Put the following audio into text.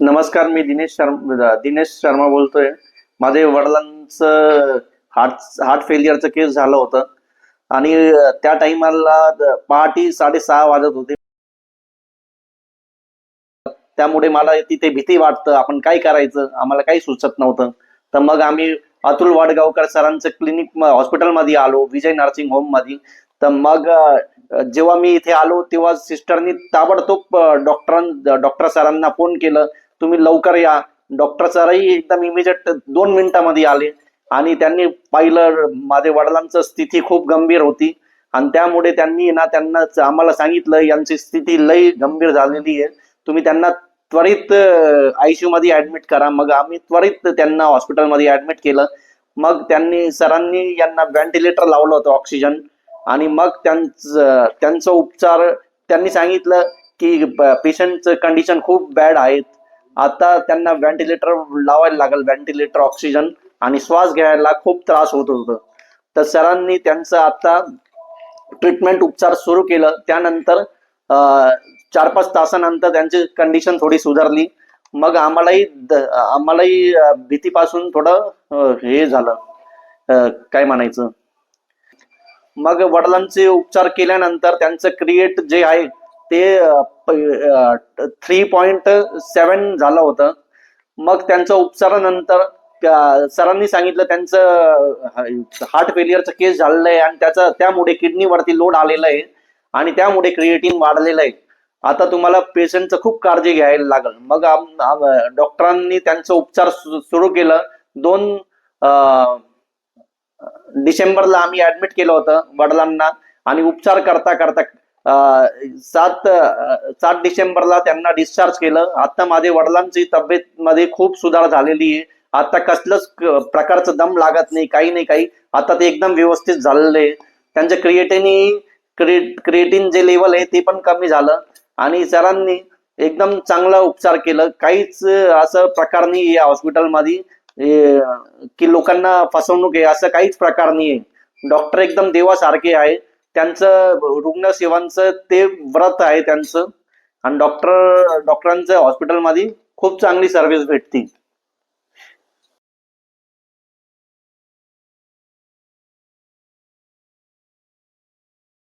नमस्कार मी दिनेश शर्मा दिनेश शर्मा बोलतोय. माझे वडिलांचं हार्ट हार्ट फेलियरचं केस झालं होतं. आणि त्या टाइमाला पहाटे साडेसहा वाजत होते. त्यामुळे मला तिथे भीती वाटतं आपण काय करायचं? आम्हाला काही सुचत नव्हतं. तर मग आम्ही अतुल वाडगावकर सरांचं क्लिनिक हॉस्पिटलमध्ये आलो विजय नर्सिंग होममध्ये तर मग जेव्हा मी इथे आलो तेव्हा सिस्टरनी ताबडतोब डॉक्टर डॉक्टर सरांना फोन केलं. तुम्ही लवकर या. डॉक्टर सरही एकदम इमिजिएट दोन मिनिटामध्ये आले. आणि त्यांनी पाहिलं माझ्या वडिलांचं स्थिती खूप गंभीर होती. आणि त्यामुळे त्यांनी ना त्यांना आम्हाला सांगितलं यांची स्थिती लई गंभीर झालेली आहे. तुम्ही त्यांना त्वरित आयसीयू मध्ये ऍडमिट करा. मग आम्ही त्वरित त्यांना हॉस्पिटलमध्ये ऍडमिट केलं. मग त्यांनी सरांनी यांना व्हेंटिलेटर लावलं होतं ऑक्सिजन आणि मग त्यांचं त्यांचं उपचार त्यांनी सांगितलं की पेशंटचं कंडिशन खूप बॅड आहेत. आता त्यांना व्हेंटिलेटर लावायला लागेल व्हेंटिलेटर ऑक्सिजन आणि श्वास घ्यायला खूप त्रास होत होतो. तर सरांनी त्यांचं आता ट्रीटमेंट उपचार सुरू केलं. त्यानंतर चार पाच तासानंतर त्यांची कंडिशन थोडी सुधारली. मग आम्हालाही आम्हालाही भीतीपासून थोडं हे झालं. काय म्हणायचं? मग वडिलांचे उपचार केल्यानंतर त्यांचं क्रिएट जे आहे ते थ्री पॉइंट सेवन झालं होतं. मग त्यांचं उपचारानंतर सरांनी सांगितलं त्यांचं हार्ट फेलियरचं केस झालेलं आहे आणि त्याचा त्यामुळे किडनीवरती लोड आलेला आहे आणि त्यामुळे क्रिएटिन वाढलेलं आहे. आता तुम्हाला पेशंटचं खूप काळजी घ्यायला लागल. मग डॉक्टरांनी त्यांचं उपचार सु- सुरू केलं. दोन डिसेंबरला आम्ही ऍडमिट केलं होतं वडिलांना आणि उपचार करता करता सात सात डिसेंबरला त्यांना डिस्चार्ज केलं. आता माझ्या वडिलांची तब्येत मध्ये खूप सुधार झालेली आहे. आता कसलंच प्रकारचं दम लागत नाही काही नाही काही. आता ते एकदम व्यवस्थित झालेलं आहे. त्यांचं क्रिएटिनी क्रिएटिन जे लेवल आहे ते पण कमी झालं. आणि सरांनी एकदम चांगला उपचार केलं. काहीच असं प्रकार नाही या हॉस्पिटलमध्ये की लोकांना फसवणूक आहे असं काहीच प्रकार नाही आहे. डॉक्टर एकदम देवासारखे आहे. त्यांचं रुग्णसेवांचं ते व्रत आहे त्यांचं. आणि डॉक्टर डॉक्टरांचं हॉस्पिटलमध्ये खूप चांगली सर्व्हिस भेटती.